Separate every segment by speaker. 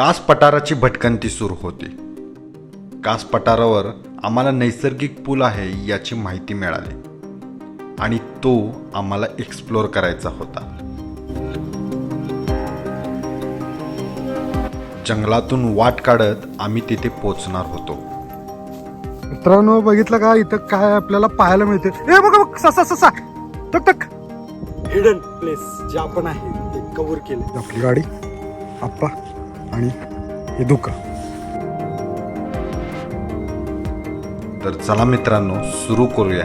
Speaker 1: कास पठाराची भटकंती सुरू होती. कास पठारावर आम्हाला नैसर्गिक पूल आहे याची माहिती मिळाली आणि तो आम्हाला एक्सप्लोअर करायचा होता. जंगलातून वाट काढत आम्ही तिथे पोचणार होतो.
Speaker 2: मित्रांनो बघितलं का? इथं काय आपल्याला पाहायला मिळते? ए बघा बघ ससा ससा टक टक. हिडन प्लेस जे आपण आहे ते कव्हर केले. आपली गाडी. आप्पा. आणि हे दुका
Speaker 1: तर चला मित्रांनो सुरू करूया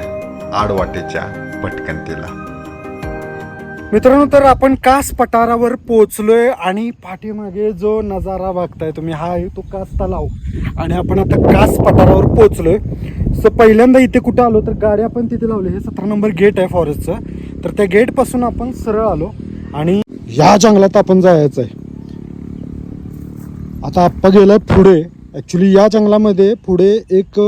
Speaker 1: आडवाटेच्या भटकंतीला
Speaker 2: मित्रांनो तर आपण कास पठारावर पोहोचलोय आणि पाठीमागे जो नजारा बघताय तुम्ही हा आहे तो कास तलाव. आणि आपण आता कास पठारावर पोहोचलोय. सो पहिल्यांदा इथे कुठं आलो तर गाडी आपण तिथे लावली हे सतरा नंबर गेट आहे फॉरेस्टचं तर त्या गेटपासून आपण सरळ आलो आणि या जंगलात आपण जायचं आहे आता आप्पा गेलाय पुढे. ॲक्च्युली या जंगलामध्ये पुढे एक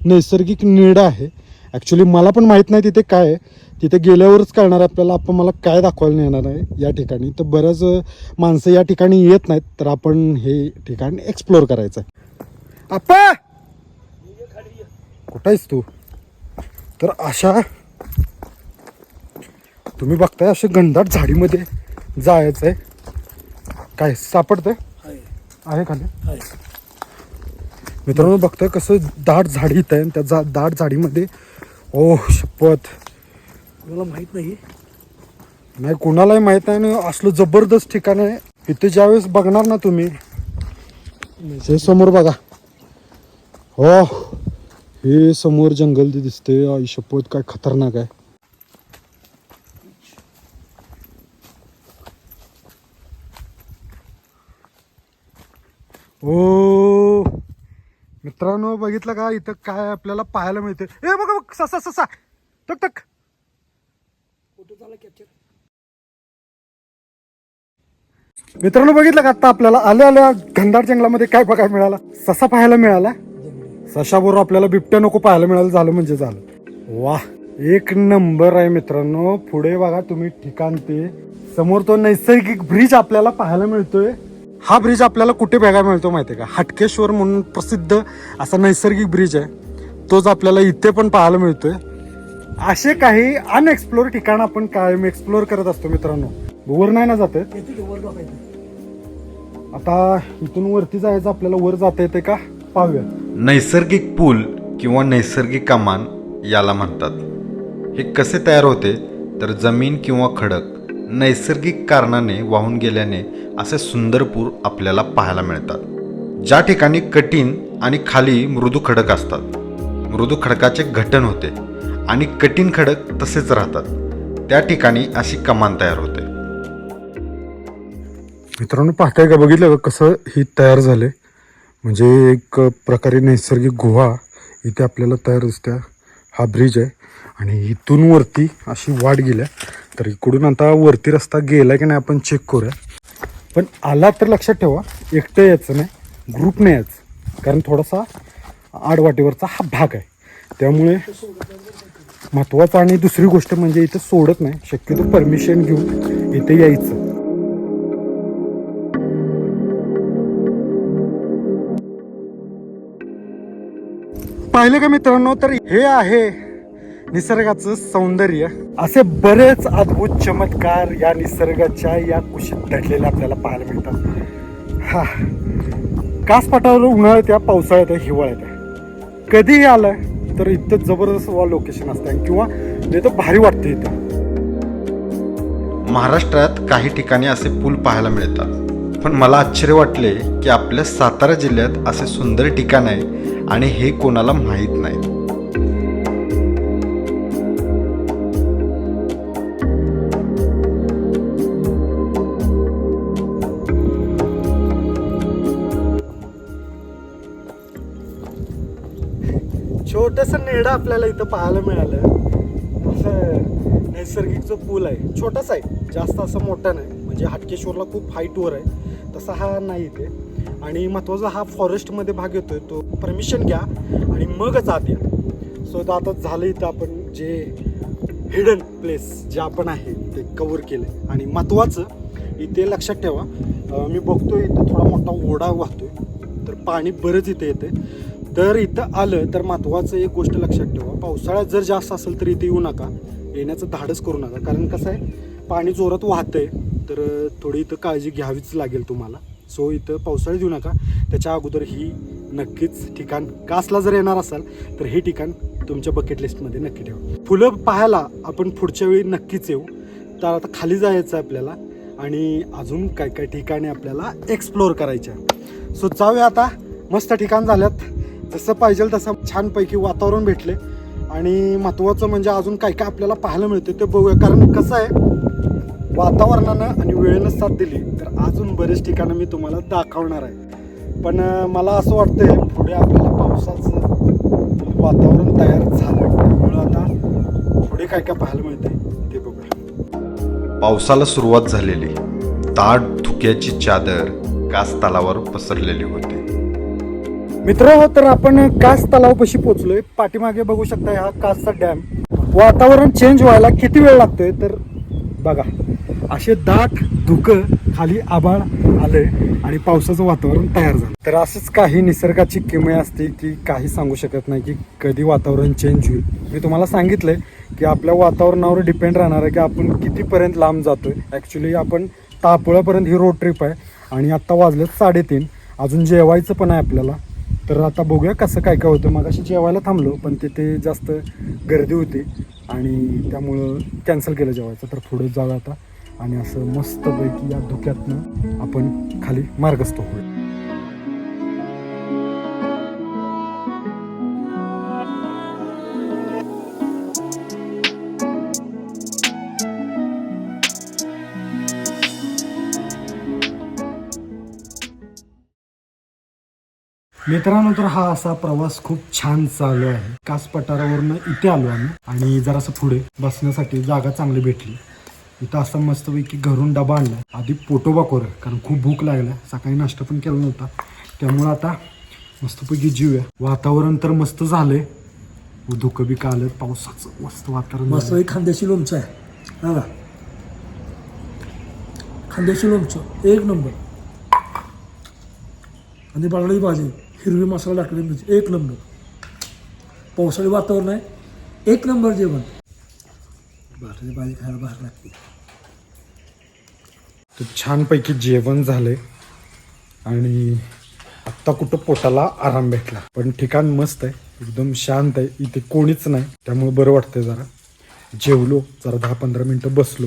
Speaker 2: नैसर्गिक निडा आहे. ॲक्च्युली मला पण माहीत नाही तिथे काय आहे. तिथे गेल्यावरच कळणार आहे आपल्याला. आपण मला काय दाखवायला नेणार आहे या ठिकाणी. तर बऱ्याच माणसं या ठिकाणी येत नाहीत. तर आपण हे ठिकाण एक्सप्लोअर करायचं आहे. आप्पा! कुठं आहेस तू? तर अशा तुम्ही बघताय अशा घनदाट झाडीमध्ये जायचं आहे काय सापडतंय? आहे खाली. मित्रांनो बघताय कसं दाट झाडी इथं आहे आणि त्या जा दाट झाडीमध्ये ओ शपथ.
Speaker 3: मला माहीत नाही
Speaker 2: नाही कुणालाही माहीत नाही आणि असलं जबरदस्त ठिकाण आहे. इथे ज्यावेळेस बघणार ना तुम्ही हे समोर बघा. हो हे समोर जंगल ते दिसते आई शपथ काय खतरनाक आहे. ओ. मित्रांनो बघितलं का? इथं काय आपल्याला पाहायला मिळते ए बघा बघ ससा ससा टक टक.
Speaker 3: फोटो झाला कॅप्चर
Speaker 2: मित्रांनो बघितलं का? आता आपल्याला आल्या आल्या घनदाट जंगलामध्ये काय बघायला मिळाला? ससा पाहायला मिळाला. सशाबरोबर आपल्याला बिबट्या नको पाहायला मिळालं झालं म्हणजे झालं. वा एक नंबर आहे मित्रांनो. पुढे बघा तुम्ही ठिकाण ते. समोर तो नैसर्गिक ब्रिज आपल्याला पाहायला मिळतोय. हा ब्रिज आपल्याला कुठे बघायला मिळतो माहिती आहे का? हटकेश्वर म्हणून प्रसिद्ध असा नैसर्गिक ब्रिज आहे. तोच आपल्याला इथे पण पाहायला मिळतोय. असे काही अनएक्सप्लोर ठिकाण आपण कायम एक्सप्लोर करत असतो मित्रांनो. वर नाही ना जात आता इथून वरती जायचं आपल्याला वर जाता येते का? पाहूया.
Speaker 1: नैसर्गिक पूल किंवा नैसर्गिक कमान याला म्हणतात. हे कसे तयार होते? तर जमीन किंवा खडक. नैसर्गिक कारणाने वाहून गेल्याने असे सुंदर पूर आपल्याला पाहायला मिळतात. ज्या ठिकाणी कठीण आणि खाली मृदू खडक असतात. मृदू खडकाचे घटन होते आणि कठीण खडक तसेच राहतात. त्या ठिकाणी अशी कमान तयार होते.
Speaker 2: मित्रांनो पाहताय का बघितलं कसं ही तयार झाले? म्हणजे एक प्रकारे नैसर्गिक गुहा इथे आपल्याला तयार दिसत्या. हा ब्रिज आहे आणि इथून वरती अशी वाट गेल्या. तर इकडून आता वरती रस्ता गेला की नाही आपण चेक करूया. पण आला तर लक्षात ठेवा एकटं यायचं नाही ग्रुपने यायचं. कारण थोडासा आडवाटेवरचा हा भाग आहे. त्यामुळे महत्वाचं आणि दुसरी गोष्ट म्हणजे इथं सोडत नाही. शक्यतो परमिशन घेऊन इथे यायचं. पाहिलं का मित्रांनो? तर हे आहे निसर्गाचं सौंदर्य असे बरेच अद्भुत चमत्कार या निसर्गाच्या या कुशीत दडलेले आपल्याला पाहायला मिळतात. हा. कासपाटावर उन्हाळ्यात या पावसाळ्यात आहे हिवाळ्यात आहे कधीही आलं तर इथं जबरदस्त वा लोकेशन असतं किंवा इथं भारी वाटतं इथं.
Speaker 1: महाराष्ट्रात काही ठिकाणी असे पूल पाहायला मिळतात. पण मला आश्चर्य वाटले की आपल्या सातारा जिल्ह्यात असे सुंदर ठिकाण आहे आणि हे कोणाला माहीत नाही
Speaker 2: आपल्याला इथं पाहायला मिळालं. असं नैसर्गिक जो पूल आहे. छोटासा आहे. जास्त असं मोठा नाही. म्हणजे हाटकेश्वरला खूप हाईटवर आहे. तसा हा नाही इथे. आणि महत्त्वाचा हा फॉरेस्टमध्ये भाग येतो आहे तो परमिशन घ्या आणि मगच आत या. सो तर आता झालं इथं आपण जे हिडन प्लेस जे आपण आहे ते कवर केलं आणि महत्त्वाचं इथे लक्षात ठेवा. मी मी आहे इथं थोडा मोठा ओढा वाहतोय. तर पाणी बरंच इथे येते तर इथं आलं तर महत्त्वाचं एक गोष्ट लक्षात ठेवा. पावसाळ्यात जर जास्त असेल तर इथे येऊ नका. येण्याचं धाडस करू नका. कारण कसं आहे पाणी जोरात वाहतंय तर थोडी इथं काळजी घ्यावीच लागेल तुम्हाला. सो इथं पावसाळ्यात येऊ नका. त्याच्या अगोदर ही नक्कीच ठिकाण कासला जर येणार असाल तर हे ठिकाण तुमच्या बकेट लिस्टमध्ये नक्की ठेवा. फुलं पाहायला आपण पुढच्या वेळी नक्कीच येऊ. तर आता खाली जायचं आहे आपल्याला आणि अजून काय काय ठिकाणी आपल्याला एक्सप्लोअर करायच्या सो जाऊया आता. मस्त ठिकाण झाल्यात. जसं पाहिजे तसं छानपैकी वातावरण भेटले. आणि महत्त्वाचं म्हणजे अजून काय काय आपल्याला पाहायला मिळते ते बघूया. कारण कसं आहे वातावरणानं आणि वेळेनं साथ दिली तर अजून बरेच ठिकाणं मी तुम्हाला दाखवणार आहे. पण मला असं वाटतंय पुढे आपल्याला पावसाचं वातावरण तयार झालं. त्यामुळं आता पुढे काय काय पाहायला मिळते ते बघूया.
Speaker 1: पावसाला सुरुवात झालेली ताट धुक्याची चादर कास तलावावर पसरलेली होती.
Speaker 2: मित्र हो, तर आपण कास तलावपाशी पोहोचलोय. पाठीमागे बघू शकता हा कासचा डॅम. वातावरण चेंज व्हायला किती वेळ लागतोय? तर बघा असे दाट धुकं खाली आभाळ आलंय आणि पावसाचं वातावरण तयार झालं तर असंच काही निसर्गाची किमय असते की काही सांगू शकत नाही की कधी वातावरण चेंज होईल. मी तुम्हाला सांगितलंय की आपल्या वातावरणावर डिपेंड राहणार आहे की आपण कितीपर्यंत लांब जातोय. ॲक्च्युली आपण तापळापर्यंत ही रोड ट्रिप आहे आणि आत्ता वाजलेत साडेतीन. अजून जेवायचं पण आहे आपल्याला. तर आता बघूया कसं काय काय होतं. मग अशी जेवायला थांबलो पण तिथे जास्त गर्दी होती आणि त्यामुळं कॅन्सल केलं जेवायचं. तर पुढे जाऊया आता आणि असं मस्तपैकी या धुक्यातनं आपण खाली मार्गस्थ होईल मित्रांनो तर हा असा प्रवास खूप छान चालू आहे. कास पठारावरनं इथे आलो आम्ही आणि जरासं पुढे बसण्यासाठी जागा चांगली भेटली. इथं असं मस्तपैकी घरून डबा आणला. आधी पोटोबा कोर कारण खूप भूक लागला सकाळी नाश्ता पण केला नव्हता. त्यामुळं आता मस्तपैकी जीव आहे वातावरण तर मस्त झालंय. धुकं बी आलं पावसाचं मस्त वातावरण
Speaker 3: मस्त
Speaker 2: झालंय.
Speaker 3: खांद्याशी लोणचं आहे. बघा खांद्याशी लोणचं एक नंबर. आणि बटाट्याची भाजी. हिरवी मसाला टाकलेली मिरची. एक नंबर. पावसाळी वातावरण आहे. एक नंबर जेवण. बटाट्याची भाजी खायला बाहेर लागते.
Speaker 2: तर छानपैकी जेवण झालंय. आणि आत्ता कुठं पोटाला आराम भेटला. पण ठिकाण मस्त आहे. एकदम शांत आहे. इथे कोणीच नाही. त्यामुळे बरं वाटतंय जरा. जेवलो. जरा दहा पंधरा मिनटं बसलो.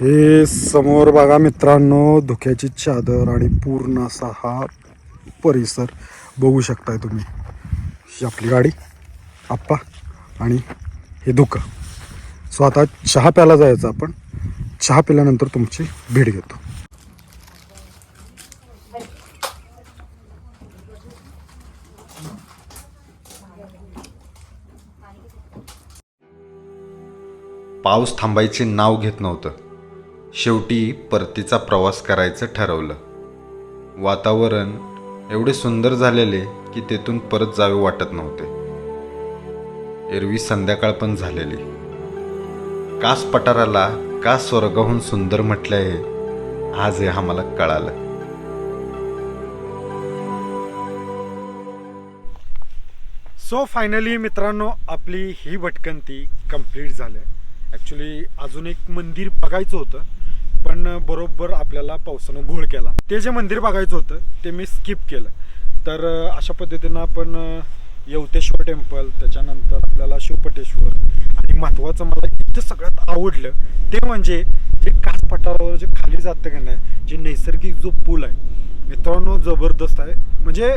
Speaker 2: हे समोर बघा मित्रांनो धुक्याची चादर आणि पूर्ण असा हा परिसर बघू शकताय तुम्ही. ही आपली गाडी आप्पा आणि हे धुकं सो आता चहा प्यायला जायचं आपण. चहा पिल्यानंतर तुमची भेट घेतो.
Speaker 1: पाऊस थांबायचे नाव घेत नव्हतं. शेवटी परतीचा प्रवास करायचं ठरवलं. वातावरण एवढे सुंदर झालेले की तेथून परत जावे वाटत नव्हते. एरवी संध्याकाळ पण झालेली. कास पठाराला का स्वर्गाहून सुंदर म्हटलं आहे आज हे आम्हाला कळालं.
Speaker 2: सो फायनली मित्रांनो आपली ही भटकंती कंप्लीट झाली. ॲक्च्युली अजून एक मंदिर बघायचं होतं. पण बरोबर आपल्याला पावसानं घोळ केला. ते जे मंदिर बघायचं होतं ते मी स्किप केलं. तर अशा पद्धतीनं आपण यवतेश्वर टेम्पल त्याच्यानंतर आपल्याला शिवपटेश्वर आणि महत्त्वाचं मला इथं सगळ्यात आवडलं ते म्हणजे जे कास पठारावर जे खाली जातं का नाही जे नैसर्गिक जो पूल आहे मित्रांनो जबरदस्त आहे. म्हणजे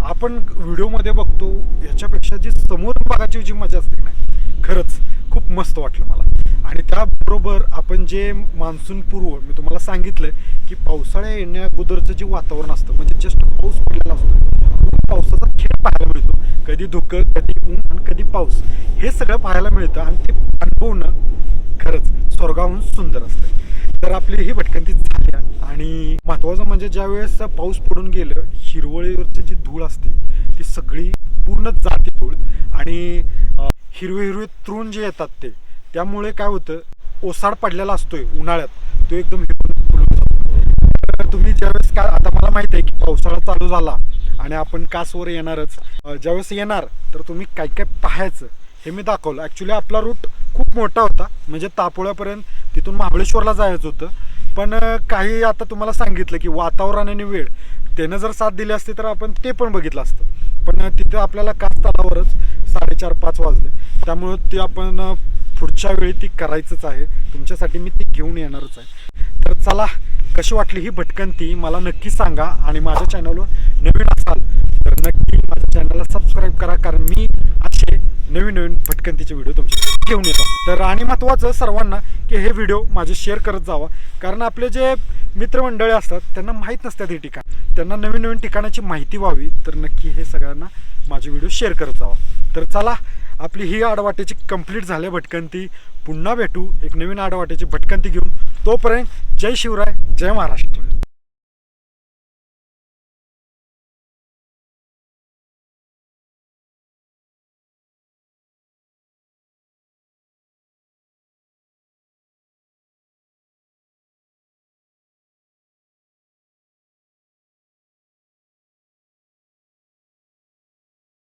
Speaker 2: आपण व्हिडिओमध्ये बघतो याच्यापेक्षा जी समोर बघायची जी मजा असते ना खरंच खूप मस्त वाटलं मला. आणि त्या त्याचबरोबर आपण जे मान्सूनपूर्व मी तुम्हाला सांगितलं की पावसाळ्या येण्या अगोदरचं जे वातावरण असतं म्हणजे जस्ट पाऊस पडलेला असतो पावसाचा खेळ पाहायला मिळतो. कधी धुकं कधी ऊन आणि कधी पाऊस. हे सगळं पाहायला मिळतं आणि ते अनुभवणं खरंच स्वर्गाहून सुंदर असतं. तर आपली ही भटकंती झाली आणि महत्त्वाचं म्हणजे ज्यावेळेस पाऊस पडून गेलं हिरवळीवरची जी धूळ असते ती सगळी पूर्ण जाते धूळ आणि हिरवे हिरवे तृण जे येतात ते त्यामुळे काय होतं ओसाड पडलेला असतोय उन्हाळ्यात. तो एकदम तर तुम्ही ज्यावेळेस का आता मला माहिती आहे की पावसाळा चालू झाला आणि आपण कासवर येणारच. ज्यावेळेस येणार तर तुम्ही काय काय पाहायचं हे मी दाखवलं. ॲक्च्युली आपला रूट खूप मोठा होता म्हणजे तापोळ्यापर्यंत तिथून महाबळेश्वरला जायचं होतं. पण काही आता तुम्हाला सांगितलं की वातावरण आणि वेळ त्यानं जर साथ दिली असती तर आपण ते पण बघितलं असतं. पण तिथं आपल्याला कास तलावरच साडेचार पाच वाजले. त्यामुळं ते आपण पुढच्या वेळी ती करायचंच आहे. तुमच्यासाठी मी ती घेऊन येणारच आहे. तर चला कशी वाटली ही भटकंती मला नक्की सांगा आणि माझ्या चॅनलवर नवीन असाल तर नक्की माझ्या चॅनलला सबस्क्राईब करा कारण मी असे नवीन नवीन भटकंतीचे व्हिडिओ तुमच्यासाठी घेऊन येतो. तर आणि महत्त्वाचं सर्वांना की हे व्हिडिओ माझे शेअर करत जावा. कारण आपले जे मित्रमंडळी असतात त्यांना माहीत नसतात हे ठिकाण. त्यांना नवीन नवीन ठिकाणाची माहिती व्हावी. तर नक्की हे सगळ्यांना माझे व्हिडिओ शेअर करत जावा. तर चला आपली ही आडवाटेची कंप्लीट झाल्या भटकंती. पुन्हा भेटू एक नवीन आडवाटेची भटकंती घेऊन. तोपर्यंत जय शिवराय जय महाराष्ट्र.